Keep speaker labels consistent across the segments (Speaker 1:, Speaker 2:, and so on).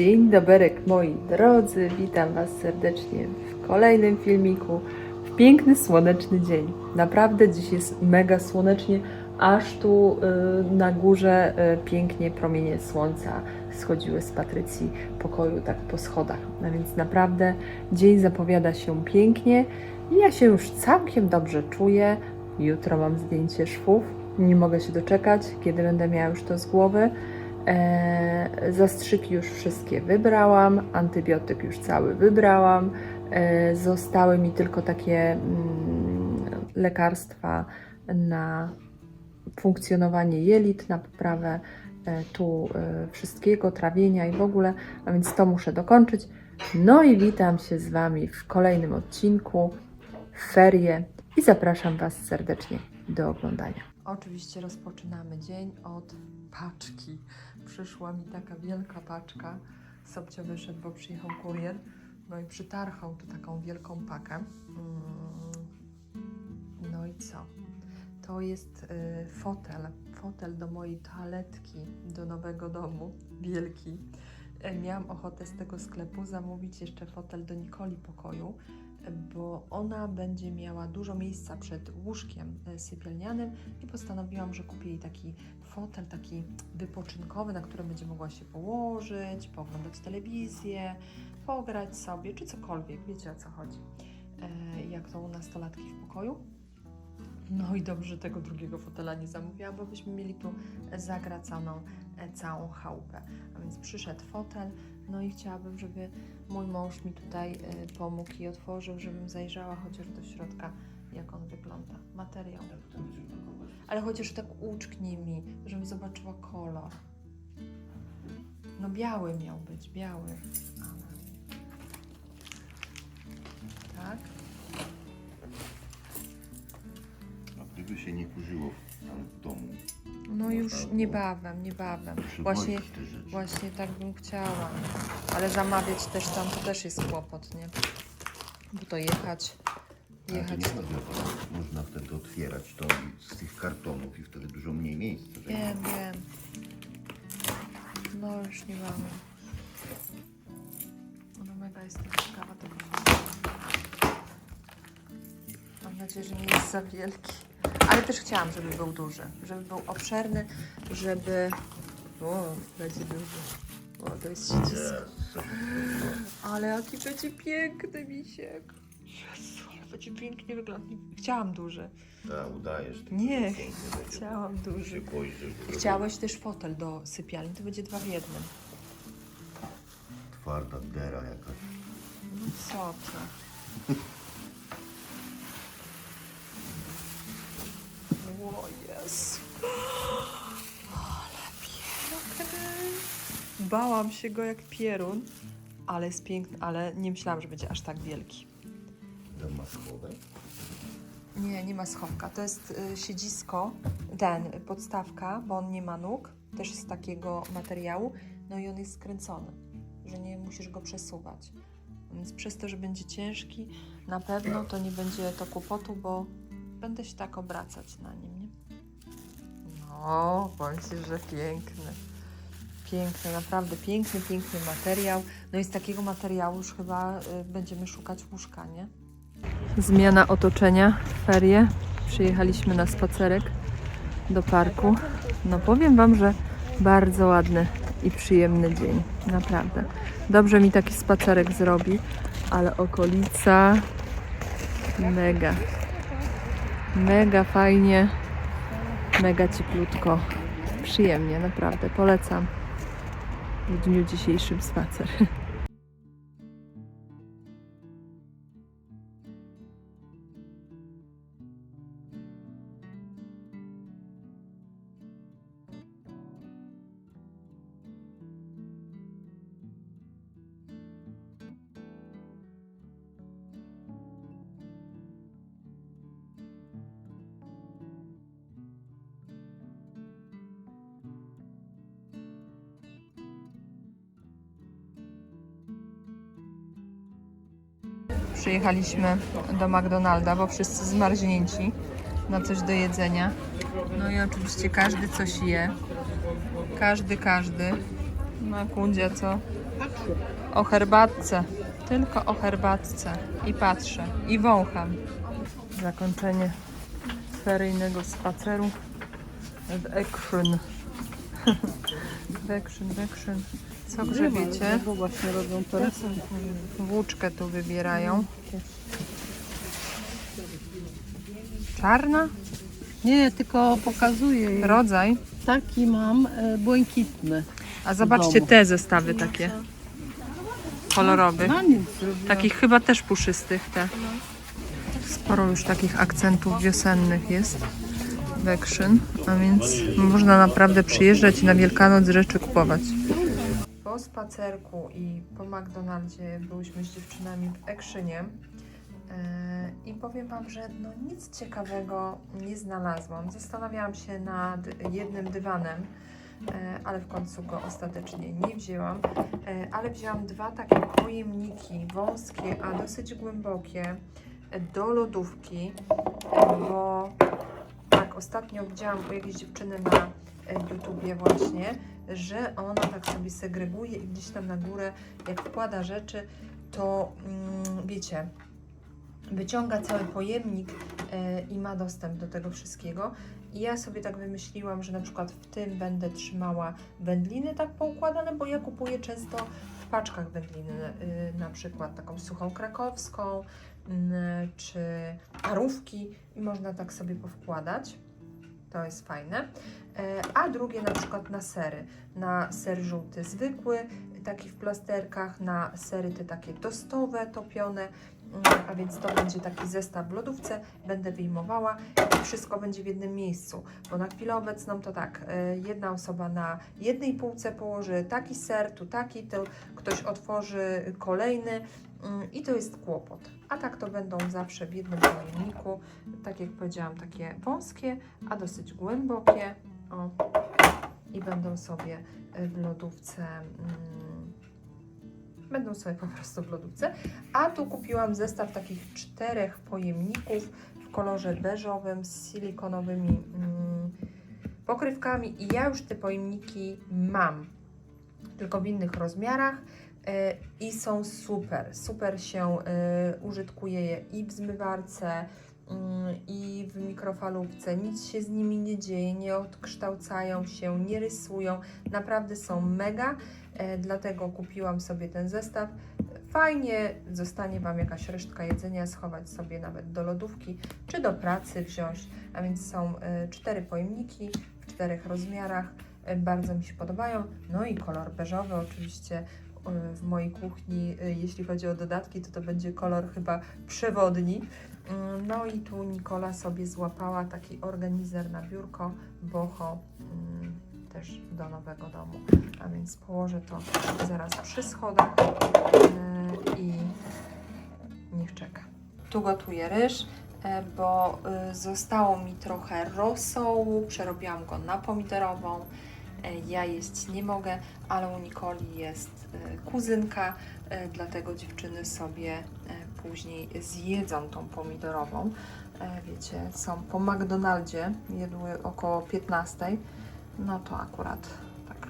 Speaker 1: Dzień doberek moi drodzy, witam Was serdecznie w kolejnym filmiku w piękny słoneczny dzień. Naprawdę dziś jest mega słonecznie, aż tu y, na górze y, pięknie promienie słońca schodziły z Patrycji pokoju tak po schodach. A więc naprawdę dzień zapowiada się pięknie i ja się już całkiem dobrze czuję. Jutro mam zdjęcie szwów, nie mogę się doczekać, kiedy będę miała już to z głowy. E, zastrzyki już wszystkie wybrałam, antybiotyk już cały wybrałam. E, zostały mi tylko takie mm, lekarstwa na funkcjonowanie jelit, na poprawę e, tu wszystkiego, trawienia i w ogóle, a więc to muszę dokończyć. No i witam się z Wami w kolejnym odcinku ferie i zapraszam Was serdecznie do oglądania. Oczywiście rozpoczynamy dzień od paczki. Przyszła mi taka wielka paczka. Sobcio wyszedł, bo przyjechał kurier. No i przytarchał tu taką wielką pakę. Mm. No i co? To jest y, fotel. Fotel do mojej toaletki, do nowego domu. Wielki. E, Miałam ochotę z tego sklepu zamówić jeszcze fotel do Nikoli pokoju, bo ona będzie miała dużo miejsca przed łóżkiem e, sypialnianym i postanowiłam, że kupię jej taki fotel, taki wypoczynkowy, na którym będzie mogła się położyć, pooglądać telewizję, pograć sobie, czy cokolwiek, wiecie o co chodzi. E, jak to u nastolatki w pokoju. No i dobrze, że tego drugiego fotela nie zamówiłam, bo byśmy mieli tu zagracaną e, całą chałupę. A więc przyszedł fotel, no i chciałabym, żeby mój mąż mi tutaj e, pomógł i otworzył, żebym zajrzała chociaż do środka, jak on wygląda. Materiał. Ale chociaż tak uczknij mi, żebym zobaczyła kolor. No biały miał być, biały. Już niebawem, niebawem. Właśnie, właśnie tak bym chciała. Ale zamawiać też tam to też jest kłopot, nie? Bo to jechać,
Speaker 2: Ale to
Speaker 1: jechać.
Speaker 2: nie chodzi o to. Można wtedy otwierać to z tych kartonów i wtedy dużo mniej miejsca.
Speaker 1: Wiem, wiem. No już nie mamy. No mega jestem ciekawa tego. Mam nadzieję, że nie jest za wielki. Też chciałam, żeby był duży. Żeby był obszerny, żeby... O, będzie duży. O, to jest.
Speaker 2: Jezu.
Speaker 1: Ale jaki będzie piękny misiek. Jezu, ale będzie pięknie wyglądać. Chciałam duży.
Speaker 2: Ta, udajesz. taki
Speaker 1: Nie, chciałam duży. Chciałeś też fotel do sypialni, to będzie dwa w jednym.
Speaker 2: Twarda dera jakaś.
Speaker 1: No co ty? O Jezu. Ale piękny. Bałam się go jak pierun, ale jest piękny, ale nie myślałam, że będzie aż tak wielki.
Speaker 2: Dom ma schowek.
Speaker 1: Nie, nie ma schowka. To jest y, siedzisko, ten, y, podstawka, bo on nie ma nóg, też z takiego materiału, no i on jest skręcony, że nie musisz go przesuwać. Więc przez to, że będzie ciężki, na pewno to nie będzie to kłopotu, bo będę się tak obracać na nim, nie? No, Ci, że piękny. Piękny, naprawdę piękny, piękny materiał. No i z takiego materiału już chyba y, będziemy szukać łóżka, nie? Zmiana otoczenia, ferie. Przyjechaliśmy na spacerek do parku. No powiem Wam, że bardzo ładny i przyjemny dzień. Naprawdę. Dobrze mi taki spacerek zrobi, ale okolica mega. Mega fajnie, mega cieplutko. Przyjemnie, naprawdę. Polecam w dniu dzisiejszym spacer. Przyjechaliśmy do McDonalda, bo wszyscy zmarznięci na coś do jedzenia. No i oczywiście każdy coś je. Każdy, każdy. No Kundzia co? O herbatce. Tylko o herbatce. I patrzę. I wącham. Zakończenie feryjnego spaceru w Ekrzyn. w Ekrzyn, w. Co grzebiecie?
Speaker 3: Bo właśnie robią teraz.
Speaker 1: Włóczkę tu wybierają. Czarna?
Speaker 3: Nie, tylko pokazuję. jej.
Speaker 1: Rodzaj.
Speaker 3: Taki mam e, błękitny.
Speaker 1: A zobaczcie te zestawy takie. Kolorowych.
Speaker 3: Na nic zrobiłam.
Speaker 1: Takich chyba też puszystych te. Sporo już takich akcentów wiosennych jest w a więc można naprawdę przyjeżdżać i na Wielkanoc rzeczy kupować. Spacerku i po McDonaldzie byłyśmy z dziewczynami w Ekrzynie e, i powiem Wam, że no nic ciekawego nie znalazłam. Zastanawiałam się nad jednym dywanem, e, ale w końcu go ostatecznie nie wzięłam. E, ale wzięłam dwa takie pojemniki wąskie, a dosyć głębokie do lodówki, bo tak ostatnio widziałam u jakiejś dziewczyny na YouTubie właśnie, że ona tak sobie segreguje i gdzieś tam na górę, jak wkłada rzeczy, to mm, wiecie, wyciąga cały pojemnik e, i ma dostęp do tego wszystkiego. I ja sobie tak wymyśliłam, że na przykład w tym będę trzymała wędliny tak poukładane, bo ja kupuję często w paczkach wędliny, y, na przykład taką suchą krakowską, mm, czy parówki i można tak sobie powkładać. To jest fajne. E, A drugie na przykład na sery. Na ser żółty zwykły, taki w plasterkach, na sery te takie tostowe, topione, Mm, a więc to będzie taki zestaw w lodówce, będę wyjmowała i wszystko będzie w jednym miejscu, bo na chwilę obecną to tak, e, jedna osoba na jednej półce położy taki ser, tu taki, tu ktoś otworzy kolejny mm, i to jest kłopot. A tak to będą zawsze w jednym pojemniku, tak jak powiedziałam, takie wąskie, a dosyć głębokie. O. I będą sobie e, w lodówce. Mm, będą sobie po prostu w lodówce. A tu kupiłam zestaw takich czterech pojemników w kolorze beżowym z silikonowymi mm, pokrywkami. I ja już te pojemniki mam, tylko w innych rozmiarach. e, I są super, super się e, użytkuje je i w zmywarce, i w mikrofalówce. Nic się z nimi nie dzieje, nie odkształcają się, nie rysują. Naprawdę są mega, e, dlatego kupiłam sobie ten zestaw. Fajnie zostanie Wam jakaś resztka jedzenia, schować sobie nawet do lodówki, czy do pracy wziąć. A więc są e, cztery pojemniki w czterech rozmiarach. E, Bardzo mi się podobają. No i kolor beżowy oczywiście w mojej kuchni, jeśli chodzi o dodatki, to to będzie kolor chyba przewodni. Mm, No i tu Nikola sobie złapała taki organizer na biurko, boho, mm, też do nowego domu. A więc położę to zaraz przy schodach e, i niech czeka. Tu gotuję ryż, e, bo zostało mi trochę rosołu, przerobiłam go na pomidorową. E, Ja jeść nie mogę, ale u Nikoli jest e, kuzynka, dlatego dziewczyny sobie później zjedzą tą pomidorową. E, Wiecie, są po McDonaldzie, jedły około 15. No to akurat tak,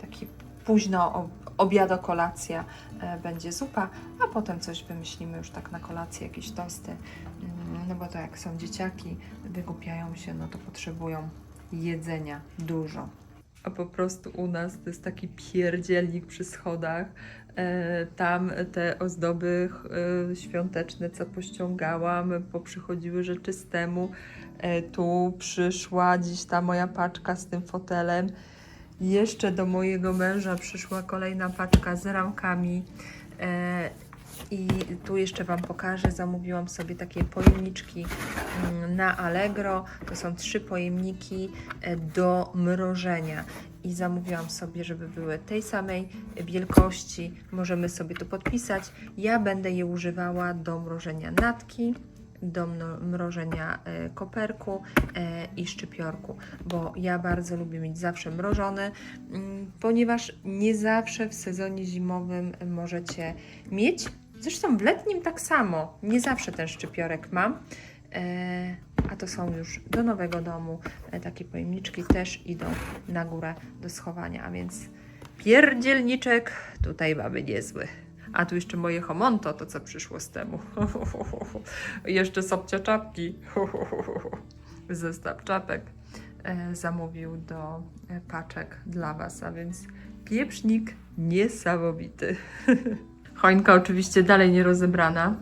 Speaker 1: taki późno obiado, kolacja e, będzie zupa, a potem coś wymyślimy już tak na kolację, jakieś tosty. Mm, No bo to jak są dzieciaki, wygłupiają się, no to potrzebują jedzenia dużo. A po prostu u nas to jest taki pierdzielnik przy schodach. E, tam te ozdoby e, świąteczne, co pościągałam, poprzychodziły rzeczy z temu. E, tu przyszła dziś ta moja paczka z tym fotelem. Jeszcze do mojego męża przyszła kolejna paczka z ramkami. I tu jeszcze Wam pokażę, zamówiłam sobie takie pojemniczki mm, na Allegro. To są trzy pojemniki e, do mrożenia. I zamówiłam sobie, żeby były tej samej wielkości. Możemy sobie to podpisać. Ja będę je używała do mrożenia natki, do mrożenia e, koperku e, i szczypiorku, bo ja bardzo lubię mieć zawsze mrożone, mm, ponieważ nie zawsze w sezonie zimowym możecie mieć. Zresztą w letnim tak samo. Nie zawsze ten szczypiorek mam. E, a to są już do nowego domu. E, takie pojemniczki też idą na górę do schowania, a więc pierdzielniczek tutaj mamy niezły. A tu jeszcze moje homonto, to co przyszło z temu. jeszcze sobcia czapki. Zestaw czapek e, zamówił do paczek dla Was, a więc pieprznik niesamowity. Choinka oczywiście dalej nie rozebrana.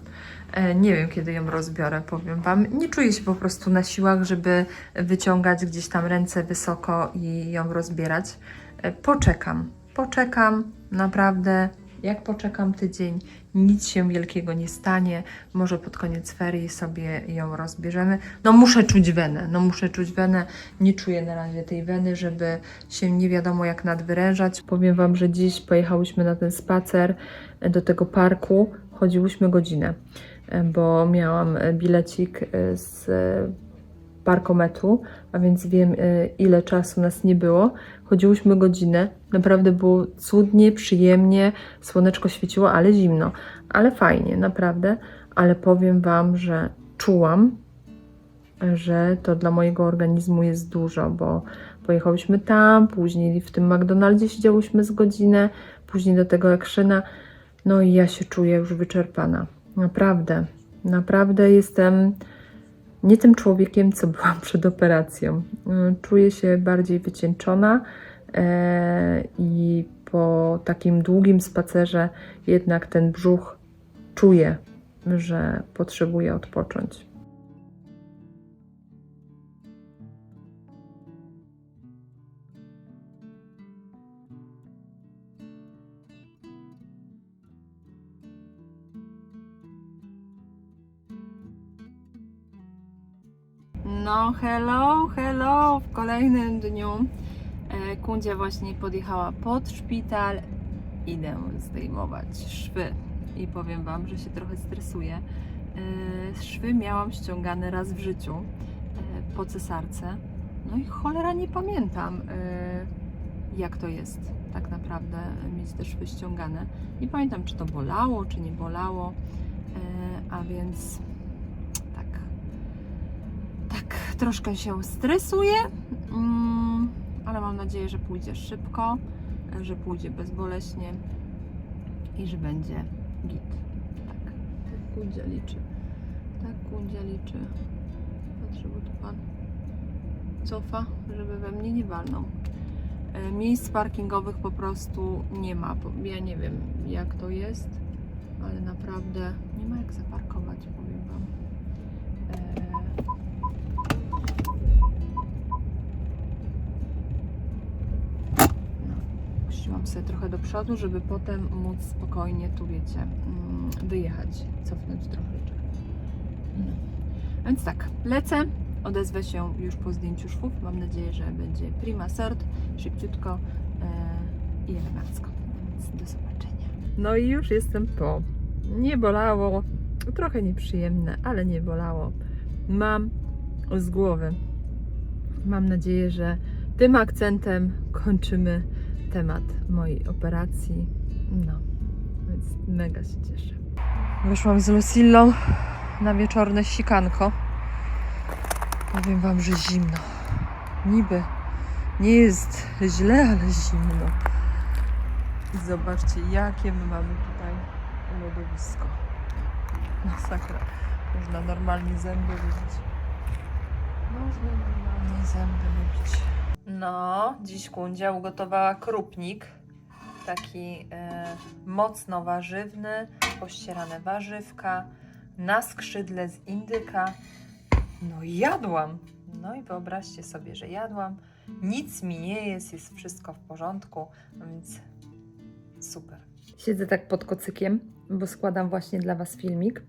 Speaker 1: E, Nie wiem, kiedy ją rozbiorę, powiem Wam. Nie czuję się po prostu na siłach, żeby wyciągać gdzieś tam ręce wysoko i ją rozbierać. E, Poczekam, poczekam, naprawdę. Jak poczekam tydzień, nic się wielkiego nie stanie. Może pod koniec ferii sobie ją rozbierzemy. No muszę czuć wenę, no muszę czuć wenę. Nie czuję na razie tej weny, żeby się nie wiadomo jak nadwyrężać. Powiem Wam, że dziś pojechałyśmy na ten spacer do tego parku. Chodziłyśmy godzinę, e, bo miałam e, bilecik e, z parkometru, a więc wiem ile czasu nas nie było. Chodziłyśmy godzinę, naprawdę było cudnie, przyjemnie, słoneczko świeciło, ale zimno, ale fajnie, naprawdę. Ale powiem Wam, że czułam, że to dla mojego organizmu jest dużo, bo pojechałyśmy tam, później w tym McDonaldzie siedziałyśmy z godzinę, później do tego Akrzyna, no i ja się czuję już wyczerpana. Naprawdę, naprawdę jestem nie tym człowiekiem, co byłam przed operacją. Czuję się bardziej wycieńczona e, i po takim długim spacerze jednak ten brzuch czuję, że potrzebuje odpocząć. No, hello, hello, w kolejnym dniu e, Kundzia właśnie podjechała pod szpital. Idę zdejmować szwy i powiem Wam, że się trochę stresuję. E, szwy miałam ściągane raz w życiu e, po cesarce. No i cholera nie pamiętam, jak to jest tak naprawdę mieć te szwy ściągane. Nie pamiętam, czy to bolało, czy nie bolało. A więc tak, tak troszkę się stresuję, mm, ale mam nadzieję, że pójdzie szybko, że pójdzie bezboleśnie i że będzie git. Tak, tak Kundzia liczy. Tak Kundzia liczy. Patrzę, bo tu pan cofa, żeby we mnie nie walnął. E, Miejsc parkingowych po prostu nie ma. Ja nie wiem jak to jest, ale naprawdę nie ma jak zaparkować, powiem Wam. E, Sobie trochę do przodu, żeby potem móc spokojnie tu, wiecie, mm, wyjechać, cofnąć troszeczkę. No. Więc tak, lecę, odezwę się już po zdjęciu szwów. Mam nadzieję, że będzie prima sort, szybciutko e, i elegancko. Więc do zobaczenia. No i już jestem po. Nie bolało, trochę nieprzyjemne, ale nie bolało. Mam z głowy. Mam nadzieję, że tym akcentem kończymy temat mojej operacji. No, więc mega się cieszę. Wyszłam z Lucillą na wieczorne sikanko. Powiem Wam, że zimno. Niby nie jest źle, ale zimno. I zobaczcie, jakie my mamy tutaj lodowisko. Masakra. Można normalnie zęby wybić. Można normalnie zęby wybić. No, dziś Kundzia ugotowała krupnik. Taki e, mocno warzywny, pościerane warzywka, na skrzydle z indyka. No jadłam. No i wyobraźcie sobie, że jadłam. Nic mi nie jest, jest wszystko w porządku, więc super. Siedzę tak pod kocykiem, bo składam właśnie dla Was filmik.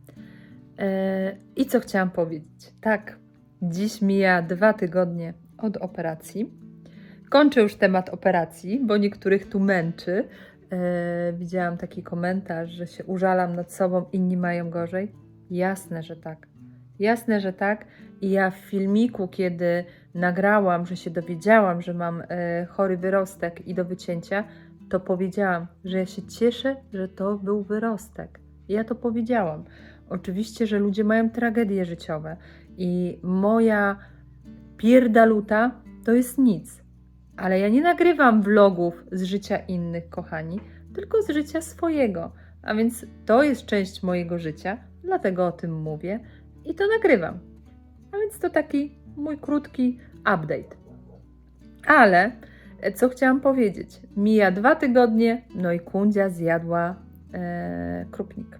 Speaker 1: E, I co chciałam powiedzieć? Tak, dziś mija dwa tygodnie od operacji. Kończę już temat operacji, bo niektórych tu męczy. E, widziałam taki komentarz, że się użalam nad sobą, inni mają gorzej. Jasne, że tak. Jasne, że tak. I ja w filmiku, kiedy nagrałam, że się dowiedziałam, że mam e, chory wyrostek i do wycięcia, to powiedziałam, że ja się cieszę, że to był wyrostek. Ja to powiedziałam. Oczywiście, że ludzie mają tragedie życiowe i moja pierdaluta to jest nic. Ale ja nie nagrywam vlogów z życia innych, kochani, tylko z życia swojego. A więc to jest część mojego życia, dlatego o tym mówię i to nagrywam. A więc to taki mój krótki update. Ale e, co chciałam powiedzieć? Mija dwa tygodnie, no i Kundzia zjadła e, krupnik.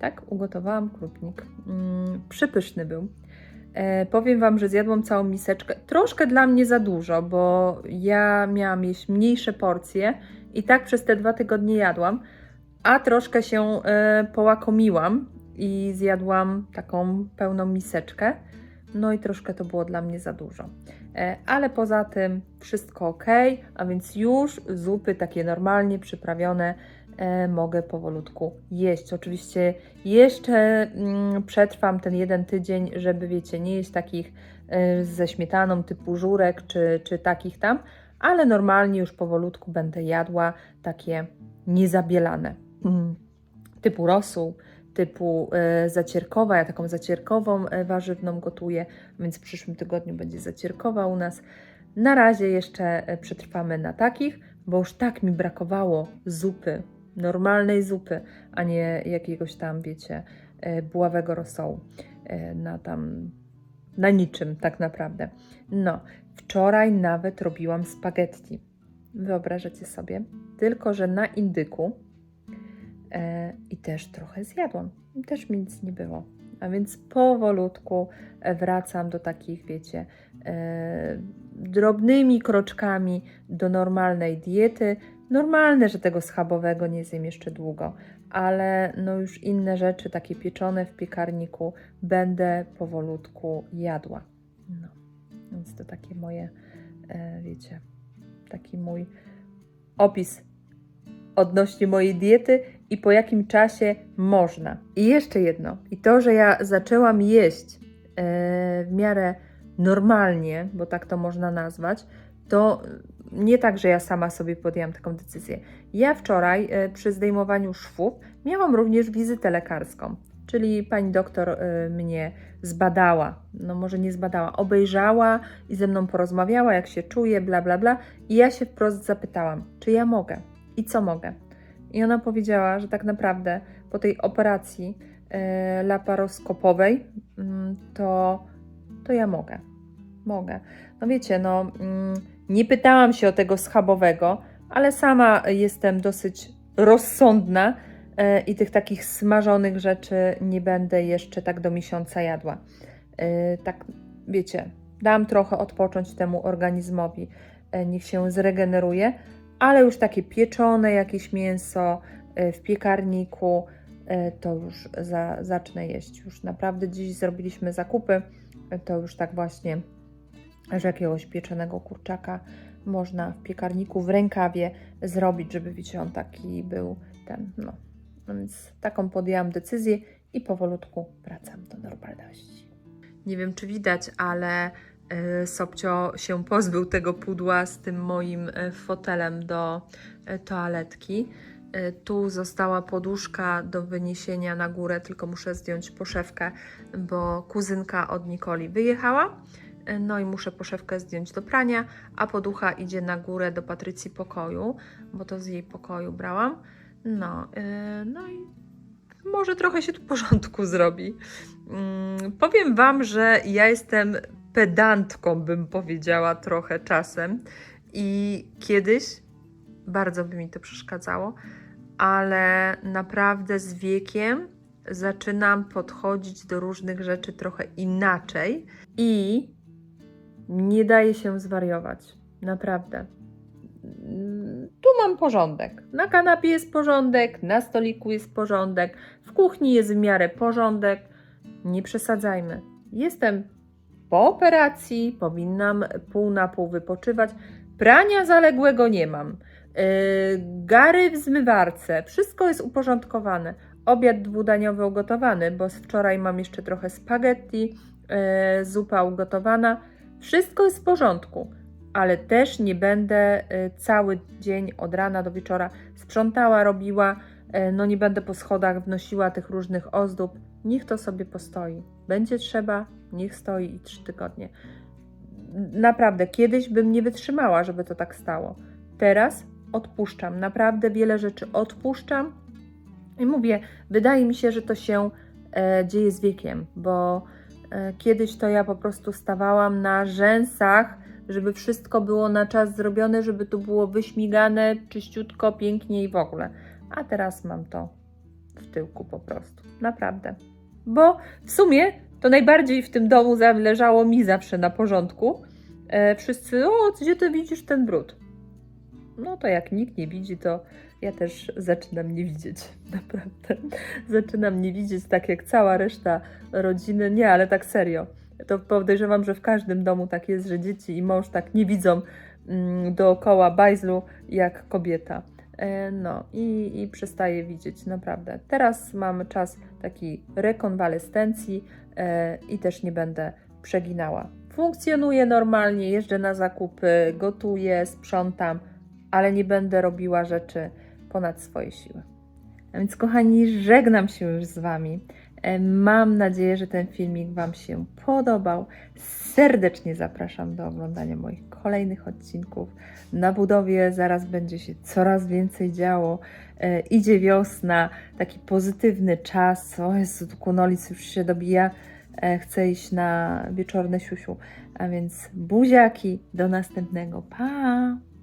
Speaker 1: Tak, ugotowałam krupnik. Mm, przypyszny był. E, powiem Wam, że zjadłam całą miseczkę. Troszkę dla mnie za dużo, bo ja miałam jeść mniejsze porcje i tak przez te dwa tygodnie jadłam, a troszkę się e, połakomiłam i zjadłam taką pełną miseczkę. No i troszkę to było dla mnie za dużo. E, ale poza tym wszystko ok, a więc już zupy takie normalnie przyprawione mogę powolutku jeść. Oczywiście jeszcze mm, przetrwam ten jeden tydzień, żeby wiecie, nie jeść takich e, ze śmietaną typu żurek czy, czy takich tam, ale normalnie już powolutku będę jadła takie niezabielane. Mm, typu rosół, typu e, zacierkowa. Ja taką zacierkową e, warzywną gotuję, więc w przyszłym tygodniu będzie zacierkowa u nas. Na razie jeszcze e, przetrwamy na takich, bo już tak mi brakowało zupy, normalnej zupy, a nie jakiegoś tam, wiecie, e, buławego rosołu e, na tam, na niczym tak naprawdę. No, wczoraj nawet robiłam spaghetti. Wyobrażacie sobie? Tylko, że na indyku e, i też trochę zjadłam. Też mi nic nie było. A więc powolutku wracam do takich, wiecie, e, drobnymi kroczkami do normalnej diety. Normalne, że tego schabowego nie zjem jeszcze długo, ale no już inne rzeczy, takie pieczone w piekarniku, będę powolutku jadła. No, więc to takie moje, e, wiecie, taki mój opis odnośnie mojej diety i po jakim czasie można. I jeszcze jedno, i to, że ja zaczęłam jeść e, w miarę normalnie, bo tak to można nazwać, to nie tak, że ja sama sobie podjęłam taką decyzję. Ja wczoraj e, przy zdejmowaniu szwów miałam również wizytę lekarską, czyli pani doktor e, mnie zbadała, no może nie zbadała, obejrzała i ze mną porozmawiała, jak się czuję, bla, bla, bla. I ja się wprost zapytałam, czy ja mogę i co mogę. I ona powiedziała, że tak naprawdę po tej operacji e, laparoskopowej mm, to, to ja mogę. Mogę. No wiecie, no mm, nie pytałam się o tego schabowego, ale sama jestem dosyć rozsądna e, i tych takich smażonych rzeczy nie będę jeszcze tak do miesiąca jadła. E, tak, wiecie, dam trochę odpocząć temu organizmowi, e, niech się zregeneruje, ale już takie pieczone jakieś mięso w piekarniku, to już za, zacznę jeść. Już naprawdę dziś zrobiliśmy zakupy, to już tak właśnie, że jakiegoś pieczonego kurczaka można w piekarniku w rękawie zrobić, żeby wiecie, on taki był ten, no. no więc taką podjęłam decyzję i powolutku wracam do normalności. Nie wiem, czy widać, ale e, Sobcio się pozbył tego pudła z tym moim e, fotelem do e, toaletki. Tu została poduszka do wyniesienia na górę, tylko muszę zdjąć poszewkę, bo kuzynka od Nikoli wyjechała. No i muszę poszewkę zdjąć do prania, a poducha idzie na górę do Patrycji pokoju, bo to z jej pokoju brałam. No, e, no i może trochę się tu porządku zrobi. Mm, Powiem Wam, że ja jestem pedantką, bym powiedziała trochę czasem i kiedyś bardzo by mi to przeszkadzało, ale naprawdę z wiekiem zaczynam podchodzić do różnych rzeczy trochę inaczej i nie daje się zwariować. Naprawdę. Tu mam porządek. Na kanapie jest porządek, na stoliku jest porządek, w kuchni jest w miarę porządek. Nie przesadzajmy. Jestem po operacji, powinnam pół na pół wypoczywać. Prania zaległego nie mam. Yy, gary w zmywarce, wszystko jest uporządkowane. Obiad dwudaniowy ugotowany, bo wczoraj mam jeszcze trochę spaghetti, yy, zupa ugotowana. Wszystko jest w porządku, ale też nie będę yy, cały dzień od rana do wieczora sprzątała, robiła. Yy, no nie będę po schodach wnosiła tych różnych ozdób. Niech to sobie postoi. Będzie trzeba, niech stoi i trzy tygodnie. naprawdę, kiedyś bym nie wytrzymała, żeby to tak stało. Teraz odpuszczam, naprawdę wiele rzeczy odpuszczam i mówię, wydaje mi się, że to się e, dzieje z wiekiem, bo kiedyś to ja po prostu stawałam na rzęsach, żeby wszystko było na czas zrobione, żeby to było wyśmigane, czyściutko, pięknie i w ogóle. A teraz mam to w tyłku po prostu. Naprawdę. Bo w sumie to najbardziej w tym domu zależało mi zawsze na porządku. E, wszyscy, o, gdzie ty widzisz ten brud? No to jak nikt nie widzi, to ja też zaczynam nie widzieć. Naprawdę. Zaczynam nie widzieć tak jak cała reszta rodziny. Nie, ale tak serio. To podejrzewam, że w każdym domu tak jest, że dzieci i mąż tak nie widzą mm, dookoła bajzlu jak kobieta. E, No i, i przestaję widzieć, naprawdę. Teraz mamy czas takiej rekonwalescencji e, i też nie będę przeginała. Funkcjonuję normalnie, jeżdżę na zakupy, gotuję, sprzątam, ale nie będę robiła rzeczy ponad swoje siły. A więc, kochani, żegnam się już z Wami. E, Mam nadzieję, że ten filmik Wam się podobał. Serdecznie zapraszam do oglądania moich kolejnych odcinków. Na budowie zaraz będzie się coraz więcej działo. E, idzie wiosna, taki pozytywny czas. O Jezu, kunolic już się dobija. E, chcę iść na wieczorne siusiu. A więc buziaki, do następnego. Pa!